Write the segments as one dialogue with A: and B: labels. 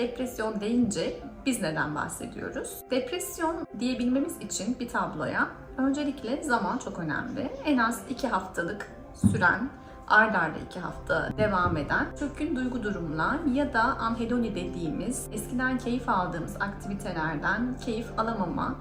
A: Depresyon deyince biz neden bahsediyoruz? Depresyon diyebilmemiz için bir tabloya öncelikle zaman çok önemli. En az 2 haftalık süren ard arda iki hafta devam eden çökkün duygu durumlar ya da anhedoni dediğimiz eskiden keyif aldığımız aktivitelerden keyif alamama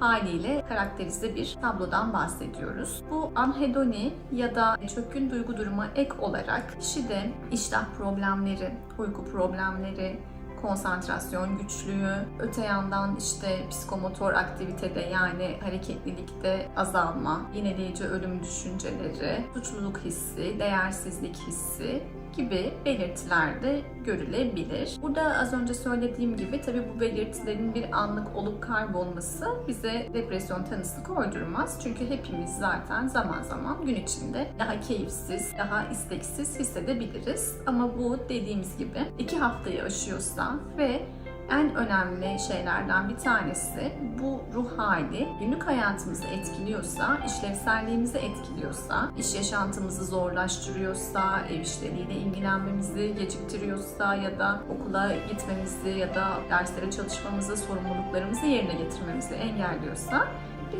A: haliyle karakterize bir tablodan bahsediyoruz. Bu anhedoni ya da çökkün duygu durumu ek olarak kişide iştah problemleri, uyku problemleri, konsantrasyon güçlüğü, öte yandan işte psikomotor aktivitede yani hareketlilikte azalma, yineleyici ölüm düşünceleri, suçluluk hissi, değersizlik hissi gibi belirtiler de görülebilir. Burada az önce söylediğim gibi tabii bu belirtilerin bir anlık olup kaybolması bize depresyon tanısı koydurmaz. Çünkü hepimiz zaten zaman zaman gün içinde daha keyifsiz, daha isteksiz hissedebiliriz. Ama bu dediğimiz gibi iki haftayı aşıyorsa ve en önemli şeylerden bir tanesi bu ruh hali günlük hayatımızı etkiliyorsa, işlevselliğimizi etkiliyorsa, iş yaşantımızı zorlaştırıyorsa, ev işleriyle ilgilenmemizi geciktiriyorsa ya da okula gitmemizi ya da derslere çalışmamızı, sorumluluklarımızı yerine getirmemizi engelliyorsa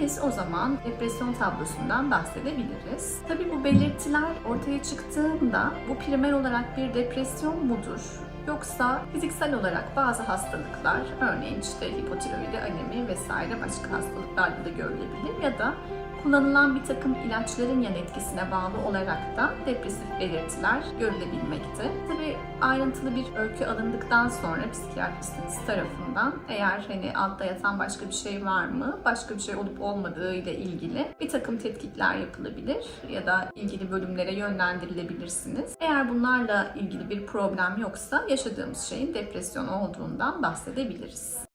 A: biz o zaman depresyon tablosundan bahsedebiliriz. Tabii bu belirtiler ortaya çıktığında bu primer olarak bir depresyon mudur? Yoksa fiziksel olarak bazı hastalıklar, örneğin işte hipotiroidi, anemi vesaire başka hastalıklarda da görülebilir ya da kullanılan bir takım ilaçların yan etkisine bağlı olarak da depresif belirtiler görülebilmekte. Tabii ayrıntılı bir öykü alındıktan sonra psikiyatristiniz tarafından eğer hani altta yatan başka bir şey var mı, başka bir şey olup olmadığı ile ilgili bir takım tetkikler yapılabilir ya da ilgili bölümlere yönlendirilebilirsiniz. Eğer bunlarla ilgili bir problem yoksa yaşadığımız şeyin depresyon olduğundan bahsedebiliriz.